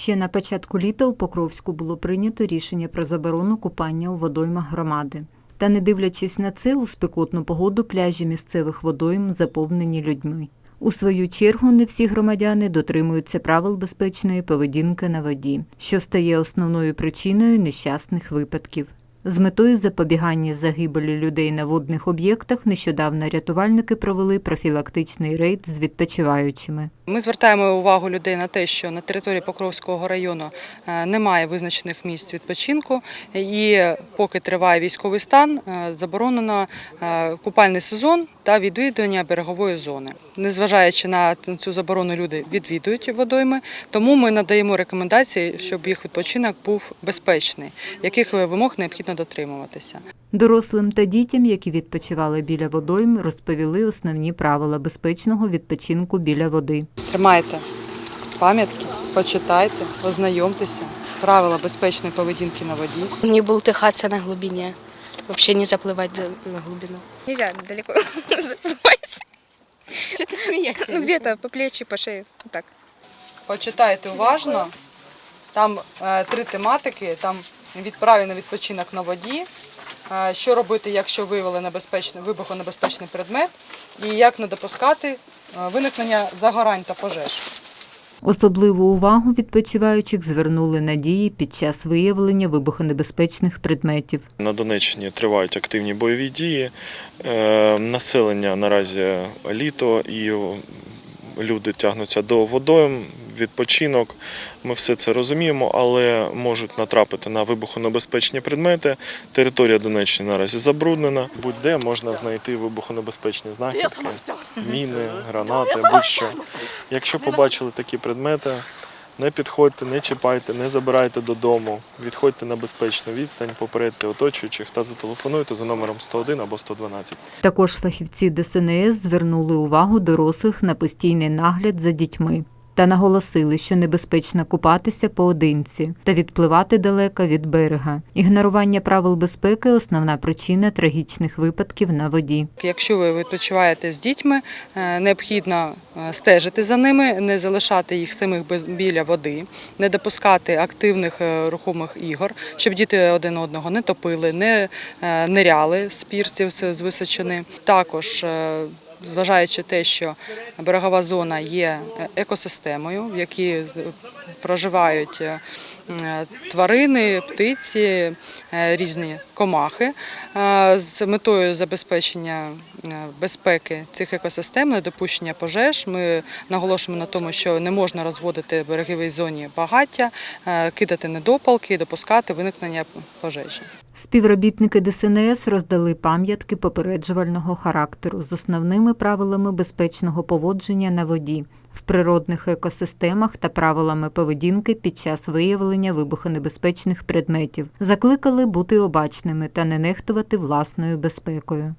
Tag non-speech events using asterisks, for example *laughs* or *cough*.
Ще на початку літа у Покровську було прийнято рішення про заборону купання у водоймах громади. Та не дивлячись на це, у спекотну погоду пляжі місцевих водойм заповнені людьми. У свою чергу не всі громадяни дотримуються правил безпечної поведінки на воді, що стає основною причиною нещасних випадків. З метою запобігання загибелі людей на водних об'єктах нещодавно рятувальники провели профілактичний рейд з відпочиваючими. Ми звертаємо увагу людей на те, що на території Покровського району е, немає визначених місць відпочинку, і поки триває військовий стан, е, заборонено е, купальний сезон та відвідування берегової зони. Незважаючи на цю заборону, люди відвідують водойми, тому ми надаємо рекомендації, щоб їх відпочинок був безпечний, яких вимог необхідно дотримуватися. Дорослим та дітям, які відпочивали біля водойм, розповіли основні правила безпечного відпочинку біля води. Тримайте пам'ятки, почитайте, ознайомтеся. Правила безпечної поведінки на воді. Не бултыхаться на глубине. Вообще не заплывать за- на глубину. Нельзя далеко *laughs* заплывать. Что ты смеешься? Ну, где-то по плечи, по шее. Вот так. Почитайте уважно. Там е, три тематики: там відправі на відпочинок на воді, е, що робити, якщо виявили небезпечний вибухонебезпечний предмет, і як не допускати е, виникнення загорань та пожеж. Особливу увагу відпочиваючих звернули на дії під час виявлення вибухонебезпечних предметів. На Донеччині тривають активні бойові дії. Е, Населення наразі літо і люди тягнуться до водойм, відпочинок. Ми все це розуміємо, але можуть натрапити на вибухонебезпечні предмети. Територія Донеччини наразі забруднена. Будь-де можна знайти вибухонебезпечні знахідки, міни, гранати, будь-що. Якщо побачили такі предмети, не підходьте, не чіпайте, не забирайте додому. Відходьте на безпечну відстань, попередьте оточуючих та зателефонуйте за номером 101 або 112. Також фахівці ДСНС звернули увагу дорослих на постійний нагляд за дітьми та наголосили, що небезпечно купатися поодинці та відпливати далеко від берега. Ігнорування правил безпеки основна причина трагічних випадків на воді. Якщо ви відпочиваєте з дітьми, е, необхідно е, стежити за ними, не залишати їх самих біля води, не допускати активних е, рухомих ігор, щоб діти один одного не топили, не ниряли з пірсів з височини. Також Зважаючи те, що берегова зона є е, екосистемою, в якій проживають е, тварини, птиці, е, різні комахи, е, з метою забезпечення е, безпеки цих екосистем, недопущення пожеж. Ми наголошуємо на тому, що не можна розводити в береговій зоні багаття, е, кидати недопалки, допускати виникнення пожежі. Співробітники ДСНС роздали пам'ятки попереджувального характеру з основними правилами безпечного поводження на воді в природних екосистемах та правилами поведінки під час виявлення вибухонебезпечних предметів. Закликали бути обачними та не нехтувати власною безпекою.